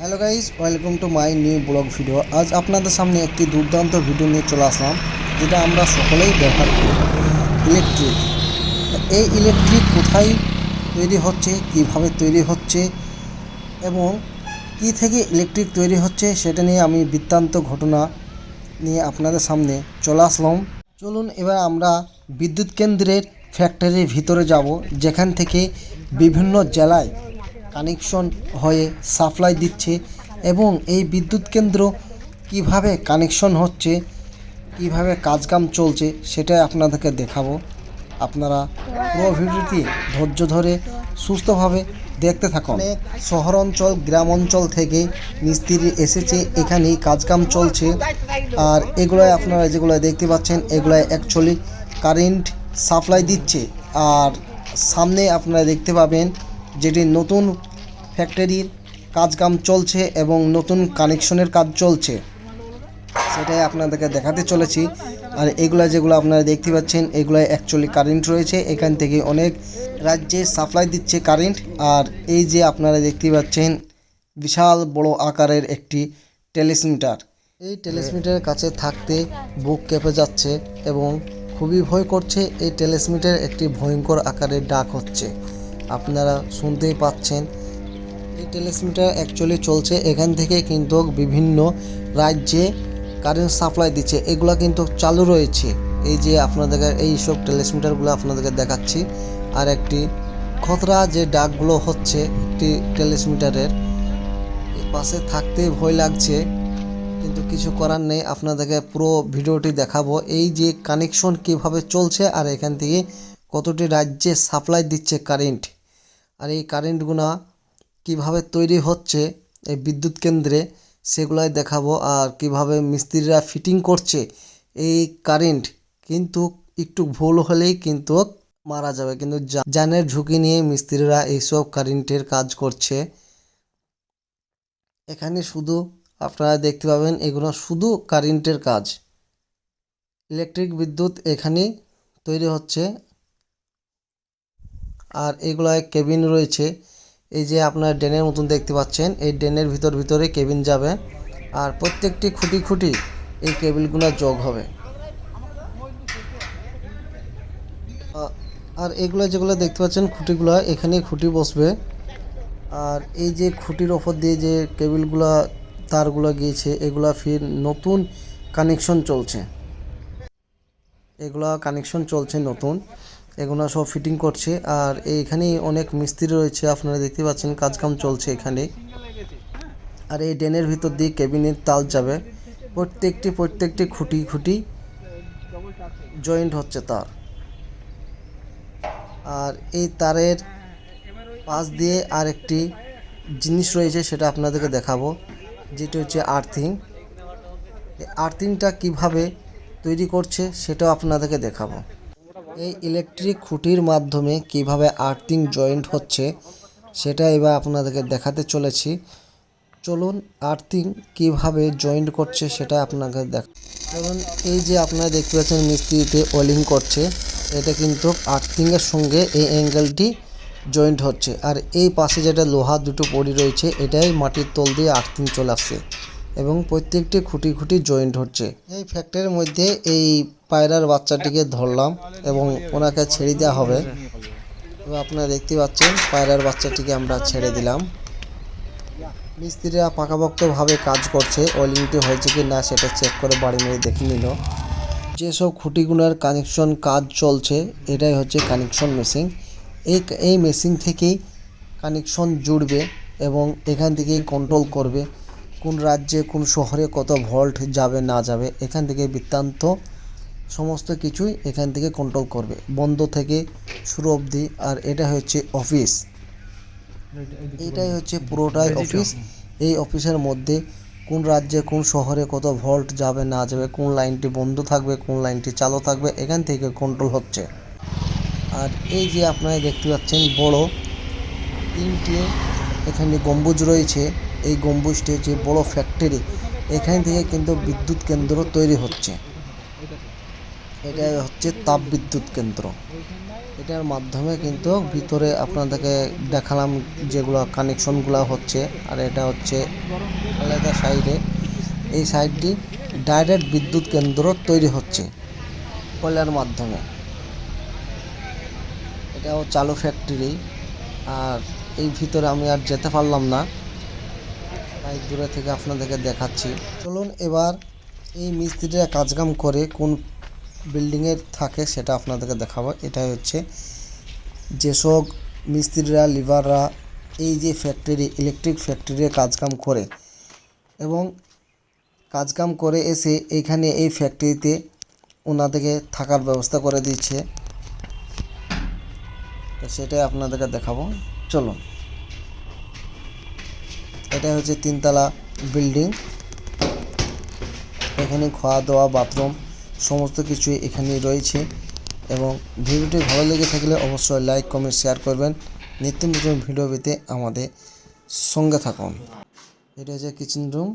Hello guys welcome to my new blog video আজ আপনাদের সামনে একটি দুর্দান্ত ভিডিও নিয়ে চলে আসলাম, যেটা আমরা সকলেই ব্যবহার করি। ইলেকট্রিক এই ইলেকট্রিক কোথায় তৈরি হচ্ছে, কীভাবে তৈরি হচ্ছে, এবং কী থেকে ইলেকট্রিক তৈরি হচ্ছে, সেটা নিয়ে আমি বৃত্তান্ত ঘটনা নিয়ে আপনাদের সামনে চলে আসলাম। চলুন এবার আমরা বিদ্যুৎ কেন্দ্রের ফ্যাক্টরির ভিতরে যাব, যেখান থেকে বিভিন্ন জেলায় কানেকশন হয়ে সাপ্লাই দিচ্ছে এবং এই বিদ্যুৎ কেন্দ্র কীভাবে কানেকশন হচ্ছে, কীভাবে কাজকাম চলছে সেটাই আপনাদেরকে দেখাবো। আপনারা পুরো ভিডিওটি ধৈর্য ধরে সুস্থভাবে দেখতে থাকুন। শহর অঞ্চল গ্রাম অঞ্চল থেকে মিস্ত্রি এসেছে, এখানেই কাজকাম চলছে। আর এগুলোয় আপনারা যেগুলো দেখতে পাচ্ছেন, এগুলোয় অ্যাকচুয়ালি কারেন্ট সাপ্লাই দিচ্ছে। আর সামনে আপনারা দেখতে পাবেন যেটি নতুন ফ্যাক্টরির কাজকাম চলছে এবং নতুন কানেকশনের কাজ চলছে। সেটাই আপনাদেরকে দেখাতে চলেছি। আর এগুলা যেগুলো আপনারা দেখতে পাচ্ছেন এগুলো অ্যাকচুয়ালি কারেন্ট রয়েছে। এখান থেকে অনেক রাজ্যে সাপ্লাই দিচ্ছে কারেন্ট আর এই যে আপনারা দেখতে পাচ্ছেন, বিশাল বড় আকারের একটি টেলিসমিটার এই টেলিসমিটারের কাছে থাকতে বুক কেঁপে যাচ্ছে এবং খুবই ভয় করছে। এই টেলিসমিটার একটি ভয়ঙ্কর আকারের ডাক হচ্ছে। আপনারা শুনতেই পাচ্ছেন এই টেলিসমিটার অ্যাকচুয়ালি চলছে। এখান থেকে কিন্তু বিভিন্ন রাজ্যে কারেন্ট সাপ্লাই দিচ্ছে। এগুলো কিন্তু চালু রয়েছে। এই যে আপনাদের এই সব টেলিসমিটারগুলো আপনাদেরকে দেখাচ্ছি। আর একটি খতরা যে ডাকগুলো হচ্ছে, একটি টেলিসমিটারের পাশে থাকতে ভয় লাগছে, কিন্তু কিছু করার নেই। আপনাদেরকে পুরো ভিডিওটি দেখাবো। এই যে কানেকশন কীভাবে চলছে আর এখান থেকে কতটি রাজ্যে সাপ্লাই দিচ্ছে কারেন্ট আর এই কারেন্টগুলো কীভাবে তৈরি হচ্ছে এই বিদ্যুৎ কেন্দ্রে সেগুলাই দেখাবো আর কীভাবে মিস্ত্রিরা ফিটিং করছে এই কারেন্ট কিন্তু একটু ভুল হলেই কিন্তু মারা যাবে। কিন্তু জানের ঝুঁকি নিয়ে মিস্ত্রিরা এইসব কারেন্টের কাজ করছে। এখানে শুধু আপনারা দেখতে পাবেন এগুলো শুধু কারেন্টের কাজ। ইলেকট্রিক বিদ্যুৎ এখানে তৈরি হচ্ছে। আর এগুলায় কেবিন রয়েছে। এই যে আপনার ড্রেনের মতন দেখতে পাচ্ছেন, এই ড্রেনের ভিতর ভিতরে কেবিন যাবে আর প্রত্যেকটি খুঁটি খুঁটি এই কেবিলগুলো যোগ হবে। আর এগুলো যেগুলো দেখতে পাচ্ছেন খুঁটিগুলো এখানে খুঁটি বসবে। আর এই যে খুঁটির ওপর দিয়ে যে কেবিলগুলো, তারগুলো গিয়েছে, এগুলা ফির নতুন কানেকশন চলছে। এগুলা কানেকশন চলছে নতুন। এগুলো সব ফিটিং করছে। আর এইখানে অনেক মিস্ত্রি রয়েছে, আপনারা দেখতে পাচ্ছেন কাজকাম চলছে এখানে। আর এই ড্রেনের ভিতর দিয়ে কেবিনের তাল যাবে। প্রত্যেকটি প্রত্যেকটি খুঁটি খুঁটি জয়েন্ট হচ্ছে তার। আর এই তারের পাশ দিয়ে আর একটি জিনিস রয়েছে সেটা আপনাদেরকে দেখাবো, যেটা হচ্ছে আর্থিং আর্থিংটা কীভাবে তৈরি করছে সেটাও আপনাদেরকে দেখাবো। এই ইলেকট্রিক খুঁটির মাধ্যমে কীভাবে আর্থিং জয়েন্ট হচ্ছে, সেটা এবার আপনাদেরকে দেখাতে চলেছি। চলুন আর্থিং কীভাবে জয়েন্ট করছে, সেটা আপনাকে দেখ কারণ এই যে আপনারা দেখতে পাচ্ছেন মিস্ত্রিতে ওয়েলিং করছে, এটা কিন্তু আর্থিংয়ের সঙ্গে এই অ্যাঙ্গেলটি জয়েন্ট হচ্ছে। আর এই পাশে যেটা লোহা দুটো পড়ি রয়েছে, এটাই মাটির তল দিয়ে আর্থিং চলে আসছে। এবং প্রত্যেকটি খুঁটি খুঁটি জয়েন্ট হচ্ছে। এই ফ্যাক্টরির মধ্যে এই পায়রার বাচ্চাটিকে ধরলাম এবং ওনাকে ছেড়ে দেওয়া হবে। আপনারা দেখতে পাচ্ছেন, পায়রার বাচ্চাটিকে আমরা ছেড়ে দিলাম। মিস্ত্রিরা পাকাপোক্তভাবে কাজ করছে ওয়েলিংটি হয়েছে কি না সেটা চেক করে বাড়ি মেরে দেখে নিল। যেসব খুঁটিগুলোর কানেকশন কাজ চলছে, এটাই হচ্ছে কানেকশন মেশিন এই এই মেশিন থেকেই কানেকশন জুড়বে এবং এখান থেকেই কন্ট্রোল করবে। কোন রাজ্যে কোন শহরে কত ভল্ট যাবে না যাবে এখান থেকে বৃত্তান্ত সমস্ত কিছুই এখান থেকে কন্ট্রোল করবে। বন্ধ থেকে শুরু অবধি আর এটা হচ্ছে অফিস এটাই হচ্ছে পুরোটাই অফিস এই অফিসের মধ্যে কোন রাজ্যে কোন শহরে কত ভল্ট যাবে না যাবে কোন লাইনটি বন্ধ থাকবে কোন লাইনটি চালু থাকবে এখান থেকে কন্ট্রোল হচ্ছে। আর এই যে আপনারা দেখতে পাচ্ছেন বড় তিনটি এখানে গম্বুজ রয়েছে। এই গম্বুজটি হচ্ছে বড় ফ্যাক্টরি এখান থেকে কিন্তু বিদ্যুৎ কেন্দ্র তৈরি হচ্ছে। এটা হচ্ছে তাপ বিদ্যুৎ কেন্দ্র। এটার মাধ্যমে কিন্তু ভিতরে আপনাদেরকে দেখালাম যেগুলো কানেকশনগুলো হচ্ছে, আর এটা হচ্ছে আলাদা সাইডে এই সাইডটি ডাইরেক্ট বিদ্যুৎ কেন্দ্র তৈরি হচ্ছে কয়লার মাধ্যমে। এটাও চালু ফ্যাক্টরি আর এই ভিতরে আমি আর যেতে পারলাম না। তাই দূরে থেকে আপনাদেরকে দেখাচ্ছি। চলুন এবার এই মিস্ত্রিরা কাজকাম করে কোন বিল্ডিংয়ে থাকে সেটা আপনাদেরকে দেখাবো। এটাই হচ্ছে যেসব মিস্ত্রিরা লিভাররা এই যে ফ্যাক্টরি ইলেকট্রিক ফ্যাক্টরিতে কাজকাম করে এবং কাজকাম করে এসে এইখানে এই ফ্যাক্টরিতে ওনাদেরকে থাকার ব্যবস্থা করে দিচ্ছে। তো সেটাই আপনাদেরকে দেখাবো। চলুন। এটা হচ্ছে তিনতলা বিল্ডিং। এখানে খাওয়া দাওয়া, বাথরুম সমস্ত কিছু এখানে রয়েছে এবং ভিডিওটি ভালো লেগে থাকলে অবশ্যই লাইক, কমেন্ট, শেয়ার করবেন। নিত্য নতুন ভিডিও পেতে আমাদের সঙ্গে থাকুন। এটা হচ্ছে কিচেন রুম।